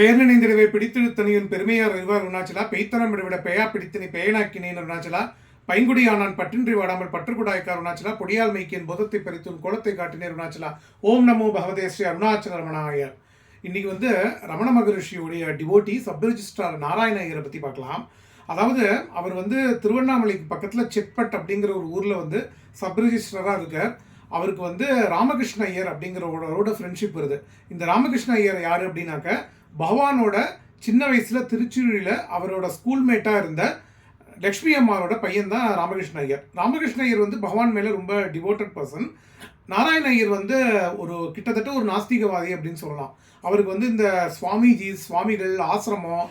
பெயர் நினைந்திடவே பிடித்திருத்தனியின் பெருமையார் அறிவார் அருணாச்சலா. பெய்த்தனம் விடவிட பெயா பிடித்தனி பெயனாக்கினேன் அருணாச்சலா. பைங்குடியானான் பற்றின்றி வாடாமல் பற்றுக்குடாய்க்கார் அருணாச்சலா. பொடியால் மைக்கியன் புதத்தை பறித்தும் கோலத்தை காட்டினேன் அருணாச்சலா. ஓம் நமோ பகவதே ஸ்ரீ அருணாச்சல ரமணாயர். இன்னைக்கு வந்து ரமண மகரிஷியுடைய டிவோட்டி சப் ரிஜிஸ்ட்ரார் நாராயண ஐயரை பற்றி பார்க்கலாம். அதாவது அவர் வந்து திருவண்ணாமலைக்கு பக்கத்தில் செட்பட் அப்படிங்கிற ஒரு ஊரில் வந்து சப் ரிஜிஸ்ட்ராராக இருக்கார். அவருக்கு வந்து ராமகிருஷ்ண ஐயர் அப்படிங்கிறவரோட ஃப்ரெண்ட்ஷிப் வருது. இந்த ராமகிருஷ்ண ஐயர் யார் அப்படின்னாக்க பகவானோட சின்ன வயசில் திருச்சியூரில் அவரோட ஸ்கூல்மேட்டாக இருந்த லக்ஷ்மி அம்மாவோட பையன் தான் ராமகிருஷ்ண ஐயர். ராமகிருஷ்ண ஐயர் வந்து பகவான் மேலே ரொம்ப டிவோட்டட் பர்சன் நாராயண ஐயர் வந்து ஒரு கிட்டத்தட்ட ஒரு நாஸ்திகவாதி அப்படின்னு சொல்லலாம். அவருக்கு வந்து இந்த சுவாமிஜி சுவாமிகள் ஆசிரமம்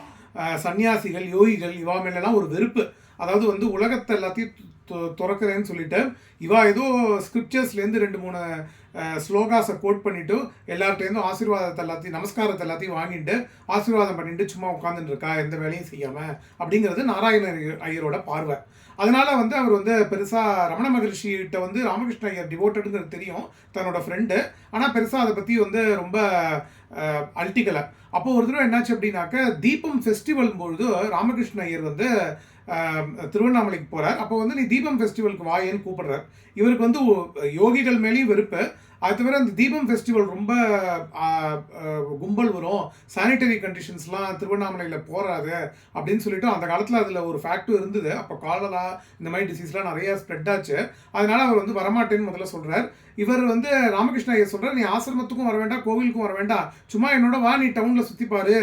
சன்னியாசிகள் யோகிகள் இவா மேலெல்லாம் ஒரு வெறுப்பு. அதாவது வந்து உலகத்தை எல்லாத்தையும் துறக்கிறேன்னு சொல்லிட்டு இவா ஏதோ ஸ்கிரிப்சர்ஸ்லேருந்து ரெண்டு மூணு ஸ்லோகாஸை கோட் பண்ணிவிட்டு எல்லார்ட்டேருந்தும் ஆசீர்வாதத்தை எல்லாத்தையும் நமஸ்காரத்தை எல்லாத்தையும் வாங்கிட்டு ஆசீர்வாதம் பண்ணிட்டு சும்மா உட்காந்துட்டு இருக்கா எந்த வேலையும் செய்யாமல் அப்படிங்கிறது நாராயண ஐயரோட பார்வை. அதனால் வந்து அவர் வந்து பெருசாக ரமண மகரிஷிகிட்ட வந்து ராமகிருஷ்ண ஐயர் டிவோட்டடுங்கிறது தெரியும் தன்னோட ஃப்ரெண்டு ஆனால் பெருசாக அதை பற்றி வந்து ரொம்ப அஹ், அப்போது அப்போ ஒரு தடவை என்னாச்சு அப்படின்னாக்க தீபம் ஃபெஸ்டிவல் பொழுது ராமகிருஷ்ண ஐயர் வந்து திருவண்ணாமலைக்கு போகிறார் அப்போ வந்து நீ தீபம் ஃபெஸ்டிவலுக்கு வாயேன்னு கூப்பிடுறார். இவருக்கு வந்து யோகிகள் மேலேயும் வெறுப்பு. அது தவிர அந்த தீபம் ஃபெஸ்டிவல் ரொம்ப கும்பல் வரும். சானிட்டரி கண்டிஷன்ஸ்லாம் திருவண்ணாமலையில் போகாது அப்படின்னு சொல்லிட்டு அந்த காலத்தில் அதில் ஒரு ஃபேக்டும் இருந்தது. அப்போ காலரா இந்த மாதிரி டிசீஸ்லாம் நிறையா ஸ்ப்ரெட் ஆச்சு. அதனால அவர் வந்து வரமாட்டேன்னு முதல்ல சொல்கிறார் இவர் வந்து ராமகிருஷ்ண ஐயர் சொல்கிறார் நீ ஆசிரமத்துக்கும் வர வேண்டாம் கோவிலுக்கும் வர வேண்டாம். சும்மா என்னோட வா நீ டவுனில் சுத்தி பாரு.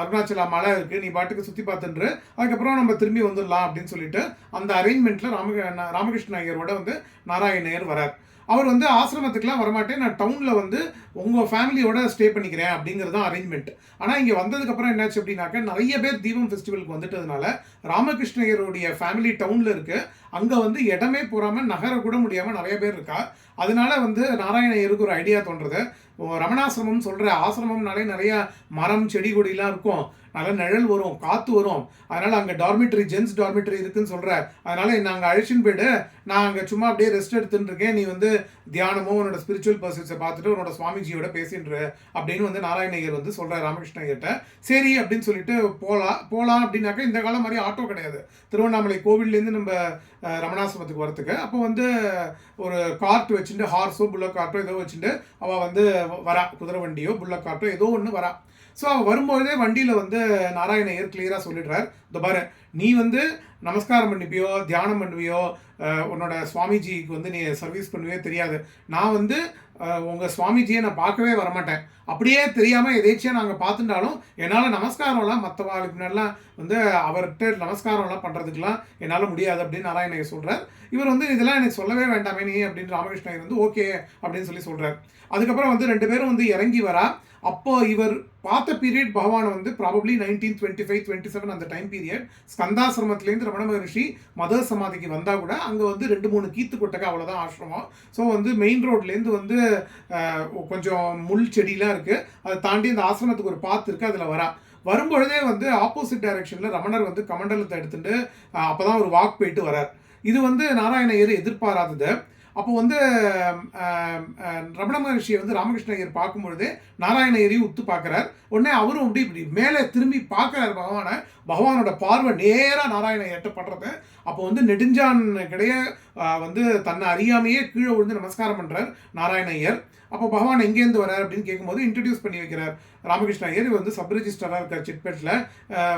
அருணாச்சலா மலை இருக்குது நீ பாட்டுக்கு சுற்றி பார்த்துன்று. அதுக்கப்புறம் நம்ம திரும்பி வந்துடலாம் அப்படின்னு சொல்லிட்டு அந்த அரேஞ்ச்மெண்ட்டில் ராம ராமகிருஷ்ண ஐயரோட வந்து நாராயணயர் வரார். அவர் வந்து ஆசிரமத்துக்குலாம் வரமாட்டேன். நான் டவுனில் வந்து உங்கள் ஃபேமிலியோட ஸ்டே பண்ணிக்கிறேன் அப்படிங்கிறது தான் அரேஞ்ச்மெண்ட் ஆனால் இங்கே வந்ததுக்கப்புறம் என்னாச்சு அப்படின்னாக்க நிறைய பேர் தீபம் ஃபெஸ்டிவலுக்கு வந்துட்டதுனால ராமகிருஷ்ணயருடைய ஃபேமிலி டவுனில் இருக்குது அங்கே வந்து இடமே போகாமல் நகர கூட முடியாமல் நிறைய பேர் இருக்கா. அதனால வந்து நாராயணயருக்கு ஒரு ஐடியா தோன்றது. ஓ, ரமணாசிரமம் சொல்கிற ஆசிரமம்னாலே நிறைய மரம் செடி கொடிலாம் இருக்கும். நல்ல நிழல் வரும் காற்று வரும். அதனால் அங்கே டார்மிட்ரி ஜென்ஸ் டார்மிட்ரி இருக்குன்னு சொல்கிற அதனால் அங்கே அழைச்சின்னு போயிட்டு நான் அங்கே சும்மா அப்படியே ரெஸ்ட் எடுத்துட்டு இருக்கேன். நீ வந்து தியானமும் உன்னோட ஸ்பிரிச்சுவல் பர்சன்ஸை பார்த்துட்டு உன்னோட சுவாமிஜியோட பேசின்ற அப்படின்னு வந்து நாராயணயர் வந்து சொல்கிறார் ராமகிருஷ்ணயர்கிட்ட சரி அப்படின்னு சொல்லிட்டு போகலாம் போகலாம் அப்படின்னாக்க இந்த காலம் மாதிரி ஆட்டோ கிடையாது. திருவண்ணாமலை கோவில்லேருந்து நம்ம ரமணாசிரமத்துக்கு வரத்துக்கு அப்போ வந்து ஒரு கார்ட் வச்சுட்டு ஹார்ஸோ புல்லக் கார்ட்டோ ஏதோ வச்சுட்டு அவள் வந்து வரா. குதிரை வண்டியோ புல்லக் கார்ட்டோ ஏதோ ஒன்று வரா. ஸோ அவள் வரும்போதே வண்டியில் வந்து நாராயண ஐயர் கிளியராக சொல்லிடுறார். இந்த பாரு நீ வந்து நமஸ்காரம் பண்ணிப்பியோ தியானம் பண்ணுவியோ உன்னோட சுவாமிஜிக்கு வந்து நீ சர்வீஸ் பண்ணுவியோ தெரியாது. நான் வந்து உங்கள் சுவாமிஜியை நான் பார்க்கவே வரமாட்டேன். அப்படியே தெரியாமல் எதேச்சியாக நாங்கள் பார்த்துட்டாலும் என்னால் நமஸ்காரம்லாம் மற்றவாளுக்கு முன்னாடிலாம் வந்து அவர்கிட்ட நமஸ்காரம்லாம் பண்ணுறதுக்கெலாம் என்னால் முடியாது அப்படின்னு நாராயணயர் சொல்கிறார் இவர் வந்து இதெல்லாம் எனக்கு சொல்லவே வேண்டாமே நீ அப்படின்னு ராமகிருஷ்ணயர் வந்து ஓகே அப்படின்னு சொல்லி சொல்கிறார் அதுக்கப்புறம் வந்து ரெண்டு பேரும் வந்து இறங்கி வரா. அப்போ இவர் பார்த்த பீரியட் பகவான் வந்து probably nineteen twenty five twenty seven அந்த டைம் பீரியட் ஸ்கந்தாசிரமத்துலேருந்து ரமண மகரிஷி மதர் சமாதிக்கு வந்தால் கூட அங்கே வந்து ரெண்டு மூணு கீத்து கொட்டக்க அவ்வளோதான் ஆசிரமம். ஸோ வந்து மெயின் ரோட்லேருந்து வந்து கொஞ்சம் முள் செடியெலாம் இருக்குது அதை தாண்டி அந்த ஆசிரமத்துக்கு ஒரு பாத்து இருக்குது அதில் வரா. வரும்பொழுதே வந்து ஆப்போசிட் டைரக்ஷனில் ரமணர் வந்து கமண்டலத்தை எடுத்துட்டு அப்போ தான் ஒரு வாக் போயிட்டு வரார். இது வந்து நாராயணயர் எதிர்பாராதது. அப்போ வந்து ரமண மகர்ஷியை வந்து ராமகிருஷ்ண ஐயர் பார்க்கும்பொழுது நாராயண ஐயரையும் உத்து பார்க்குறார். உடனே அவரும் அப்படி இப்படி மேலே திரும்பி பார்க்குறாரு பகவானை. பகவானோட பார்வை நேராக நாராயண ஐயர்கிட்ட பண்ணுறது அப்போ வந்து நெடுஞ்சான் கிடையே வந்து தன்னை அறியாமையே கீழே விழுந்து நமஸ்காரம் பண்ணுறார் நாராயணய்யர் அப்போ பகவான் எங்கேருந்து வரார் அப்படின்னு கேட்கும்போது இன்ட்ரடியூஸ் பண்ணி வைக்கிறார். ராமகிருஷ்ண ஐயர் வந்து சப் ரிஜிஸ்டராக இருக்கார் சிட்பெட்டில்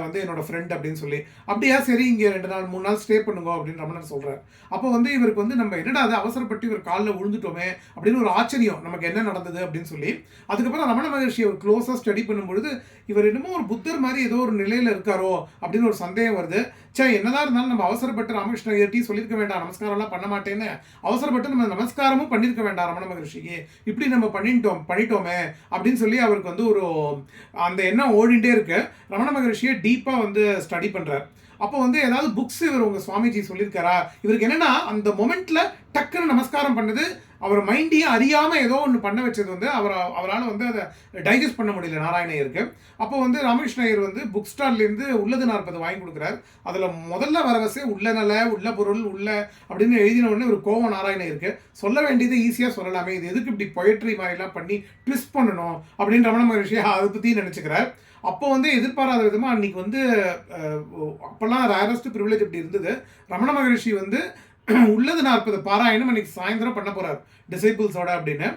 வந்து என்னோட ஃப்ரெண்ட் அப்படின்னு சொல்லி. அப்படியா சரி இங்கே ரெண்டு நாள் மூணு நாள் ஸ்டே பண்ணுங்க அப்படின்னு ரமணன் சொல்கிறார் அப்போ வந்து இவருக்கு வந்து நம்ம என்னடா அது அவசரப்பட்டு இவர் காலில் விழுந்துட்டோமே அப்படின்னு ஒரு ஆச்சரியம். நமக்கு என்ன நடந்தது அப்படின்னு சொல்லி. அதுக்கப்புறம் ரமண மகர்ஷி அவர் க்ளோஸாக ஸ்டடி பண்ணும்பொழுது இவர் என்னமோ ஒரு புத்தர் மாதிரி ஏதோ ஒரு நிலையில் இருக்காரோ அப்படின்னு ஒரு சந்தேகம் வருது. சே என்னதான் இருந்தாலும் நம்ம அவசரப்பட்டு ராமகிருஷ்ண ஐயர்ட்டி சொல்லியிருக்க வேண்டாம் நமஸ்காரம்லாம் பண்ண மாட்டேன்னு அவசரப்பட்டு நம்ம நமஸ்காரமும் பண்ணியிருக்க வேண்டாம் ரமண மகர்ஷிக்கு. இப்படி நம்ம பண்ணிட்டோம் பண்ணிட்டோமே அப்படின்னு சொல்லி அவருக்கு வந்து ஒரு அந்த எண்ணம் ஓடிண்டே இருக்கு. ரமண மகர்ஷியை டீப்பாக வந்து ஸ்டடி பண்ணுறார் அப்போ வந்து ஏதாவது புக்ஸ் இவர் உங்கள் சுவாமிஜி சொல்லியிருக்காரா இவருக்கு என்னென்னா அந்த மொமெண்ட்டில் டக்குன்னு நமஸ்காரம் பண்ணது. அவர் மைண்டையும் அறியாமல் ஏதோ ஒன்று பண்ண வச்சது வந்து அவர் அவரால் வந்து அதை டைஜஸ்ட் பண்ண முடியல நாராயணையருக்கு அப்போ வந்து ராமகிருஷ்ணயர் வந்து புக் ஸ்டால்லேருந்து உள்ளது நாற்பது வாங்கி கொடுக்குறாரு. அதில் முதல்ல வரவசே உள்ள நல உள்ள பொருள் உள்ள அப்படின்னு எழுதின உடனே ஒரு கோவம் நாராயணையருக்கு சொல்ல வேண்டியது ஈஸியாக சொல்லலாமே இது எதுக்கு இப்படி பொயட்ரி மாதிரிலாம் பண்ணி ட்விஸ்ட் பண்ணணும் அப்படின்னு ரமண மகர்ஷி அதை பற்றி நினச்சிக்கிறார். அப்போ வந்து எதிர்பாராத விதமாக அன்னைக்கு வந்து அப்போல்லாம் ரேரஸ்ட் ப்ரிவிலேஜ் இப்படி இருந்தது. ரமண மகரிஷி வந்து உள்ளது நாற்பது பாராயணம் இன்னைக்கு சாயந்தரம் பண்ண போறார். டிசைபிள்ஸோட அப்படின்னு.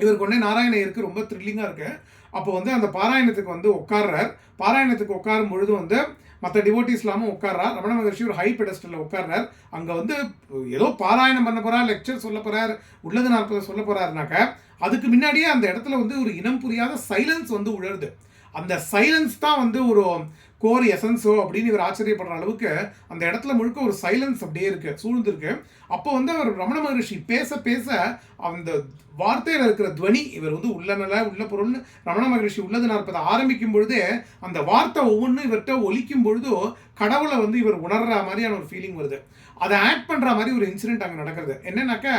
இவருக்கு உடனே நாராயணையருக்கு ரொம்ப த்ரில்லிங்காக இருக்கு. அப்போ வந்து அந்த பாராயணத்துக்கு வந்து உட்கார்றார். பாராயணத்துக்கு உட்காரும் பொழுது வந்து மற்ற டிவோட்டிஸ் இல்லாமல் உட்கார்றார். ரமண மகர்ஷி ஒரு ஹை பெடஸ்டலில் உட்கார்றார். அங்கே வந்து ஏதோ பாராயணம் பண்ண போகிறார் லெக்சர் சொல்ல போகிறார் உள்ளது நாற்பது சொல்ல போகிறாருனாக்க அதுக்கு முன்னாடியே அந்த இடத்துல வந்து ஒரு இனம் புரியாத சைலன்ஸ் வந்து உழருது. அந்த சைலன்ஸ் தான் வந்து ஒரு கோர் எசன்ஸோ அப்படின்னு இவர் ஆச்சரியப்படுற அளவுக்கு அந்த இடத்துல முழுக்க ஒரு சைலன்ஸ் அப்படியே இருக்கு சூழ்ந்திருக்கு. அப்போ வந்து அவர் ரமண மகரிஷி பேச பேச அந்த வார்த்தையில் இருக்கிற துவனி இவர் வந்து உள்ளநல உள்ள பொருள்னு ரமண மகரிஷி உள்ளது நாற்பதை ஆரம்பிக்கும் பொழுதே அந்த வார்த்தை ஒவ்வொன்றும் இவர்கிட்ட ஒலிக்கும் பொழுதோ கடவுளை வந்து இவர் உணர்ற மாதிரியான ஒரு ஃபீலிங் வருது. அதை ஆட் பண்ணுற மாதிரி ஒரு இன்சிடென்ட் அங்கே நடக்கிறது. என்னன்னாக்கா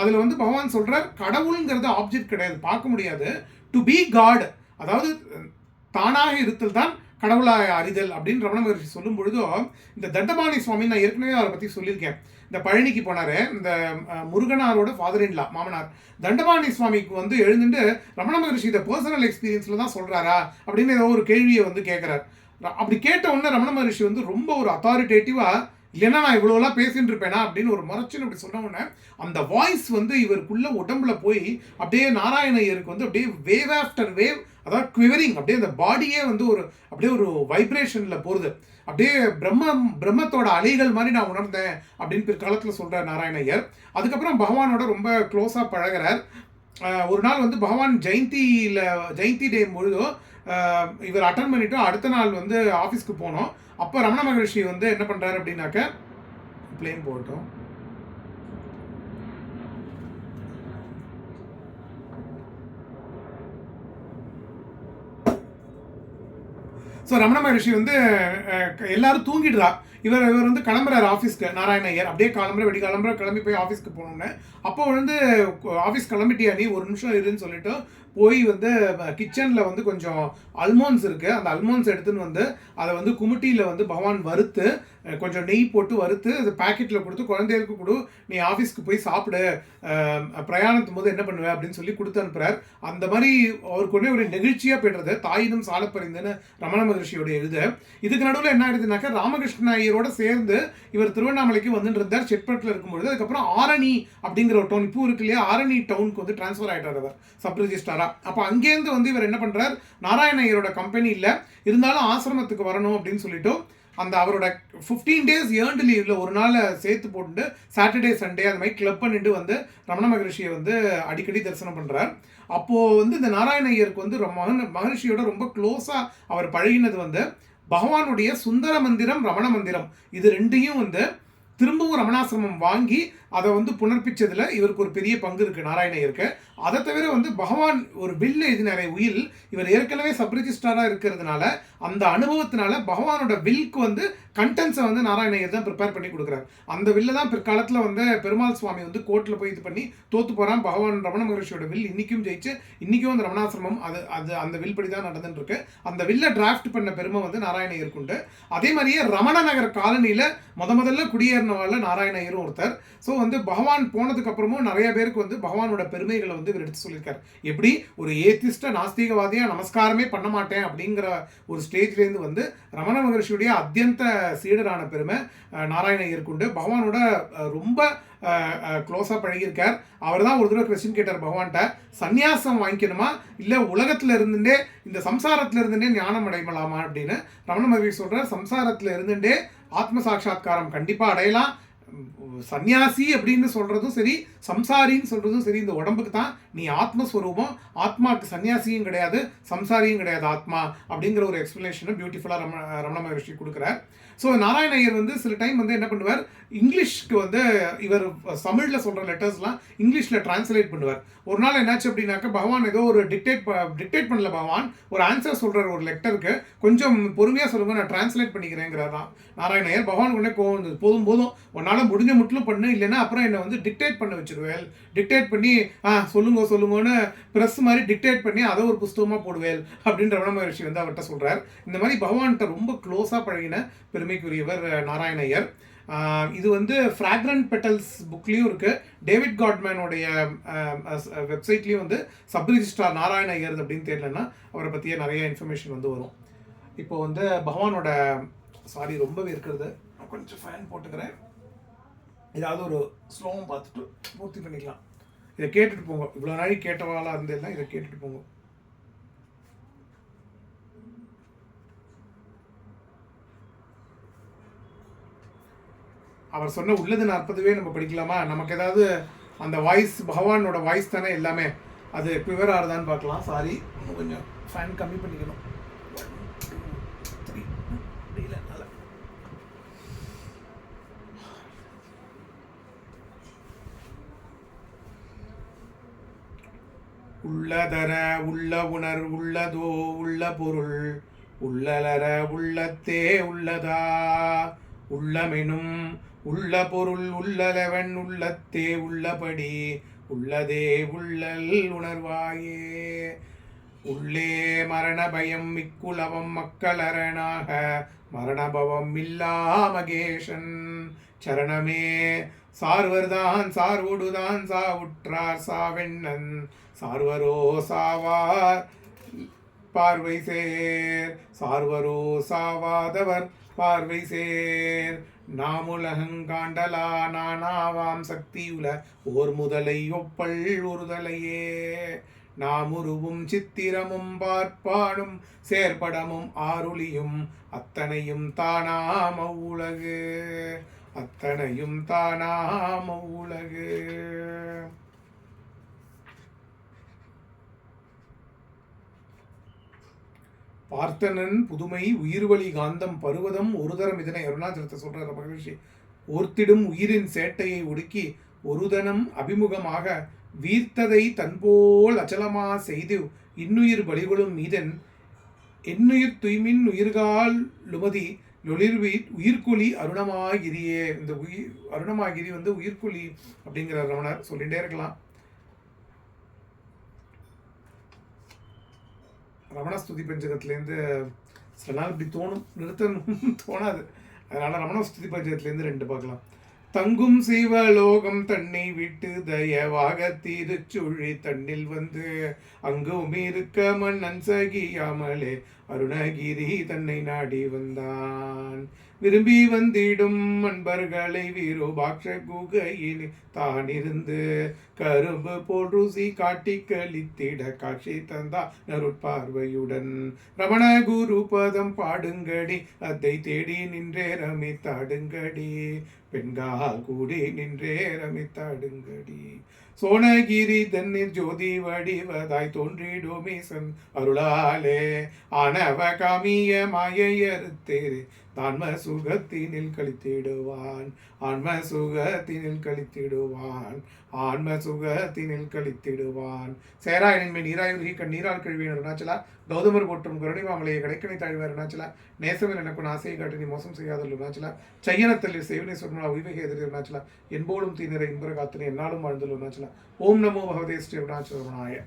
அதில் வந்து பகவான் சொல்கிறார் கடவுளுங்கிறது ஆப்ஜெக்ட் கிடையாது பார்க்க முடியாது. டு பி காட் அதாவது தானாக இருத்தல் தான் கடவுளாக அறிதல் அப்படின்னு ரமண மகர்ஷி சொல்லும் பொழுதோ இந்த தண்டபாணி சுவாமி நான் ஏற்கனவே அவரை பற்றி சொல்லியிருக்கேன். இந்த பழனிக்கு போனாரு இந்த முருகனாரோட ஃபாதர் இன்லா மாமனார். தண்டபாணி சுவாமிக்கு வந்து எழுந்துட்டு ரமண மகர்ஷி இதை பர்சனல் எக்ஸ்பீரியன்ஸில் தான் சொல்கிறாரா அப்படின்னு ஏதோ ஒரு கேள்வியை வந்து கேட்குறாரு அப்படி கேட்ட உடனே ரமண மகர்ஷி வந்து ரொம்ப ஒரு அத்தாரிட்டேட்டிவாக இல்லைன்னா நான் இவ்வளோலாம் பேசிட்டு இருப்பேனா அப்படின்னு ஒரு மறைச்சுன்னு அப்படி சொன்ன அந்த வாய்ஸ் வந்து இவருக்குள்ள உடம்புல போய் அப்படியே நாராயணையருக்கு வந்து அப்படியே வேவ் ஆஃப்டர் வேவ் அதான் குவிவரிங் அப்படியே அந்த பாடியே வந்து ஒரு அப்படியே ஒரு வைப்ரேஷனில் போகிறது அப்படியே பிரம்மம் பிரம்மத்தோட அலைகள் மாதிரி நான் உணர்ந்தேன் அப்படின்னு பிற்காலத்தில் சொல்கிறார் நாராயணையர் அதுக்கப்புறம் பகவானோட ரொம்ப க்ளோஸாக பழகுறார். ஒரு நாள் வந்து பகவான் ஜெயந்தியில் ஜெயந்தி டே முழுதும் இவர் அட்டன் பண்ணிட்டு அடுத்த நாள் வந்து ஆஃபீஸ்க்கு போனோம். அப்போ ரமண மகரிஷி வந்து என்ன பண்ணுறாரு அப்படின்னாக்க பிளேன் போட்டோம் ஸோ ரமண மகரிஷி வந்து எல்லாரும் தூங்கிடுறா. இவர் இவர் வந்து கிளம்புறாரு ஆஃபீஸ்க்கு நாராயண ஐயர். அப்படியே கிளம்புற வெடி கிளம்புற கிளம்பி போய் ஆஃபீஸ்க்கு போனோன்னு அப்போ வந்து ஆஃபீஸ் கிளம்பிட்டியா நீ? ஒரு நிமிஷம் இருன்னு சொல்லிட்டு போய் வந்து கிச்சனில் வந்து கொஞ்சம் அல்மோன்ஸ் இருக்குது அந்த அல்மோன்ஸ் எடுத்துன்னு வந்து அதை வந்து குமிட்டியில் வந்து பகவான் வறுத்து கொஞ்சம் நெய் போட்டு வறுத்து அது பாக்கெட்டில் கொடுத்து குழந்தைகளுக்கு கொடு நீ ஆஃபீஸ்க்கு போய் சாப்பிடு. பிரயாணத்தும் போது என்ன பண்ணுவ? அப்படின்னு சொல்லி கொடுத்து அனுப்புகிறார் அந்த மாதிரி அவருக்கு ஒரே ஒரு நெகிழ்ச்சியாக போய்டுறது. தாயினும் சாலப்பறிந்துன்னு ரமண மகர்ஷியோட எழுது. இதுக்கு நடுவில் என்ன ஆயிடுதுனாக்கா ராமகிருஷ்ண ஐயரோட சேர்ந்து இவர் திருவண்ணாமலைக்கு வந்துட்டு இருந்தார் செட்பட்டில் இருக்கும்பொழுது அதுக்கப்புறம் ஆரணி அப்படிங்கிற ஒரு டவுன் இப்போ இருக்கு இல்லையா? ஆரணி டவுனுக்கு வந்து டிரான்ஸ்ஃபர் ஆகிட்டார் அவர் சப் ரிஜிஸ்டாரா அப்போ அங்கேருந்து வந்து இவர் என்ன பண்ணுறார் நாராயண ஐயரோட கம்பெனியில் இருந்தாலும் ஆசிரமத்துக்கு வரணும் அப்படின்னு சொல்லிட்டு அந்த அவரோட ஃபிஃப்டீன் டேஸ் ஏர்ன்டு லீவில் ஒரு நாள் சேர்த்து போட்டு சாட்டர்டே சண்டே அது மாதிரி கிளப் பண்ணிட்டு வந்து ரமண மகரிஷியை வந்து அடிக்கடி தரிசனம் பண்ணுறார் அப்போது வந்து இந்த நாராயண ஐயருக்கு வந்து ரொம்ப மகன் மகரிஷியோட ரொம்ப க்ளோஸாக அவர் பழகினது வந்து பகவானுடைய சுந்தர மந்திரம் ரமண மந்திரம். இது ரெண்டையும் வந்து திரும்பவும் ரமணாசிரமம் வாங்கி அதை வந்து புனர்ப்பிச்சதுல இவருக்கு ஒரு பெரிய பங்கு இருக்குது நாராயணையருக்கு அதை தவிர வந்து பகவான் ஒரு வில்லு இது நிறைய உயில். இவர் ஏற்கனவே சப்ரிஜிஸ்டாராக இருக்கிறதுனால அந்த அனுபவத்தினால பகவானோட வில்க்கு வந்து கண்டென்ட்ஸை வந்து நாராயணயர் தான் ப்ரிப்பேர் பண்ணி கொடுக்குறாரு. அந்த வில்லை தான் பிற்காலத்தில் வந்து பெருமாள் சுவாமி வந்து கோர்ட்டில் போய் இது பண்ணி தோற்று போகிறான் பகவான் ரமண மகரிஷியோட வில் இன்றைக்கும் ஜெயிச்சு இன்றைக்கும் அந்த ரமணாசிரமம் அது அது அந்த வில் படி தான் நடந்துட்டு இருக்கு அந்த வில்லை டிராஃப்ட் பண்ண பெருமை வந்து நாராயணையருக்கு உண்டு. அதே மாதிரியே ரமண நகர் காலனியில் முத முதல்ல குடியேறினவாள் நாராயணயரும் ஒருத்தர். ஸோ வந்து பகவான் போனதுக்கப்புறமும் நிறைய பேருக்கு வந்து பகவானோட பெருமைகளை வந்து இவர் எடுத்து சொல்லியிருக்காரு. எப்படி? ஒரு ஏத்திஸ்ட நாஸ்திகவாதியாக நமஸ்காரமே பண்ண மாட்டேன் அப்படிங்கிற ஒரு ஸ்டேஜ்லேருந்து வந்து ரமண மகர்ஷியுடைய அத்தியந்த சீடரான பெருமை நாராயண நாராயணையருக்கு உண்டு பகவானோட அஹ், ரொம்ப க்ளோஸாக பழகியிருக்கார். அவர் தான் ஒரு தடவை கொஸ்டின் கேட்டார் பகவான்கிட்ட சந்நியாசம் வாங்கிக்கணுமா? இல்லை உலகத்தில் இருந்துட்டே இந்த சம்சாரத்தில் இருந்துட்டே ஞானம் அடையலாமா? அப்படின்னு ரமண மகர்ஷி சொல்கிறார் சம்சாரத்தில் இருந்துட்டே ஆத்ம சாட்சா்காரம் கண்டிப்பாக அடையலாம். உம், அப்படின்னு சொல்கிறதும் சரி சம்சாரின்னு சொல்கிறதும் சரி இந்த உடம்புக்கு தான் நீ ஆத்மஸ்வரூபம். ஆத்மாக்கு சன்னியாசியும் கிடையாது சம்சாரியும் கிடையாது ஆத்மா அப்படிங்கிற ஒரு எக்ஸ்பிளேஷனை பியூட்டிஃபுல்லாக ரம ரமண மகர்ஷி கொடுக்குறார். ஸோ நாராயண ஐயர் வந்து சில டைம் வந்து என்ன பண்ணுவார்? இங்கிலீஷ்க்கு வந்து இவர் தமிழில் சொல்கிற லெட்டர்ஸ்லாம் இங்கிலீஷில் டிரான்ஸ்லேட் பண்ணுவார். ஒரு நாள் என்னாச்சு அப்படின்னாக்க பகவான் ஏதோ ஒரு டிக்டேட் டிக்டேட் பண்ணல பகவான். ஒரு ஆன்சர் சொல்கிற ஒரு லெட்டருக்கு கொஞ்சம் பொறுமையாக சொல்லுங்கள் நான் டிரான்ஸ்லேட் பண்ணிக்கிறேங்கிறார் தான் நாராயணயர் பகவான் கொண்டே கோவம் போதும் போதும். போதும் உன்னால் முடிஞ்ச முட்டிலும் பண்ணு இல்லைன்னா அப்புறம் என்னை வந்து டிக்டேட் பண்ண வச்சிருவேல் டிக்டேட் பண்ணி ஆ சொல்லுங்க சொல்லுங்கன்னு ப்ரெஸ் மாதிரி டிக்டேட் பண்ணி அதை ஒரு புஸ்தகமாக போடுவேன் அப்படின்ற ரமண மகர்ஷி வந்து அவர்கிட்ட சொல்கிறார் இந்த மாதிரி பகவான்கிட்ட ரொம்ப க்ளோஸாக பழகின பெருமைக்குரியவர் நாராயண ஐயர். இது வந்து ஃப்ராக்ரண்ட் பெட்டல்ஸ் புக்லேயும் இருக்குது டேவிட் காட்மேனுடைய வெப்சைட்லேயும் வந்து சப் ரிஜிஸ்ட்ரார் நாராயண ஐயர் அப்படின்னு தெரியலன்னா அவரை பற்றிய நிறைய இன்ஃபர்மேஷன் வந்து வரும். இப்போ வந்து பகவானோட சாரி ரொம்பவே இருக்கிறது. நான் கொஞ்சம் ஃபேன் போட்டுக்கிறேன். ஏதாவது ஒரு ஸ்லோவும் பார்த்துட்டு பூர்த்தி பண்ணிக்கலாம். இதை கேட்டுட்டு போங்க. இவ்வளோ நாளைக்கு கேட்டவாளாக இருந்தேன்னா இதை கேட்டுட்டு போங்க. அவர் சொன்ன உள்ளது நாற்பதுவே நம்ம படிக்கலாமா? நமக்கு ஏதாவது அந்த வாய்ஸ் பகவானோட வாய்ஸ் தானே எல்லாமே. அது ப்ரிவர் ஆகுதான்னு பார்க்கலாம் சாரி கொஞ்சம் ஃபேன் கம்மி பண்ணிக்கணும் One, two, three. முடியல என்னால. உள்ளதர உள்ள உணர் உள்ளதோ உள்ள பொருள் உள்ளலர உள்ளத்தே உள்ளதா? உள்ளமெனும் உள்ள பொருள் உள்ளலவன் உள்ளத்தே உள்ளபடி உள்ளதே உள்ளல் உணர்வாயே. உள்ளே மரண பயம் மிக்குலவம் மக்களரணாக மரணபவம் இல்லா மகேஷன். சரணமே. சார்வர்தான் சார்வோடுதான் சாவுற்றார் சாவெண்ணன் சார்வரோ சாவார். பார்வை சேர் சார்வரோ சாவாதவர் பார்வை சேர். நாமுலகங்காண்டலா நானாவாம் சக்தியுல ஓர் முதலை ஒப்பள் உறுதலையே. நாமுருவும் சித்திரமும் பார்ப்பாடும் சேர்ப்படமும் ஆருளியும் அத்தனையும் தானாம் உலகு அத்தனையும் தானாம உலகு பார்த்தனன் புதுமை உயிர்வழி காந்தம் பருவதம் ஒரு தரம் இதனை அருணாச்சலத்தை சொல்றார் மகிழ்ச்சி ஓர்த்திடும் உயிரின் சேட்டையை ஒடுக்கி ஒருதனம் அபிமுகமாக வீர்த்ததை தன்போல் அச்சலமா செய்து இன்னுயிர் பலிகொளும் மீதன் என்னுயிர் துய்மின் உயிர்கால் லுமதி லொளிர்வீர் உயிர்குழி அருணமாகிரியே இந்த உயிர் அருணமாகிரி வந்து உயிர்குழி அப்படிங்கிற ரமணர் சொல்லிகிட்டே இருக்கலாம். ரமணஸ்துதி பஞ்சகத்துலேருந்து சில நாள் இப்படி தோணும் நிறுத்தணும் தோணாது. அதனால ரமணஸ்துதி பஞ்சகத்துலேருந்து ரெண்டு பார்க்கலாம். தங்கும் சிவலோகம் தன்னை விட்டு தயவாக திருச்சுழி தண்ணில் வந்து அங்கும் இருக்க மன்னன் சகியாமலே அருணகிரி தன்னை நாடி வந்தான். விரும்பி வந்திடும் அன்பர்களை விரூபாட்ச குகையில் தான் இருந்து கரும்பு போல் ருசி காட்டி கழித்திட காட்சி தந்தா நருட்பார்வையுடன் ரமண குரு பதம் பாடுங்கடி அதை தேடி நின்றே ரமித்தாடுங்கடி. பெண்கால் கூடி நின்றே ரமித்தாடுங்கடி. சோனகிரி தன்னில் ஜோதி வடிவதாய் தோன்றிடுமீசன் அருளாலே. ஆனவ காமிய மாயையறுத்தேரே தான்ம சுகத்தினில் கழித்திடுவான். ஆன்ம சுகத்தினில் கழித்திடுவான். ஆன்ம சுகத்தினில் கழித்திடுவான். சேராயனின் மேல் நீராயுருகி கண்ணீரால் கழுவின அருணாச்சலா கௌதமர் போற்றும் கருணிமாமலையை கடைக்கணை தாழ்வார் அருணாச்சலா நேசமில் எனக்கு ஆசையை காட்டி நீ மோசம் செய்யாத அருணாச்சலா சையனத்தில் சேவனை சொன்னா உய்வகை எதிரி அருணாச்சலா என்போடும் தீநிறை இன்பர காத்தினை என்னாலும் வாழ்ந்துள்ள அருணாச்சலா. ஓம் நமோ பகவதே ஸ்ரீ அருணாச்சல ரமணாய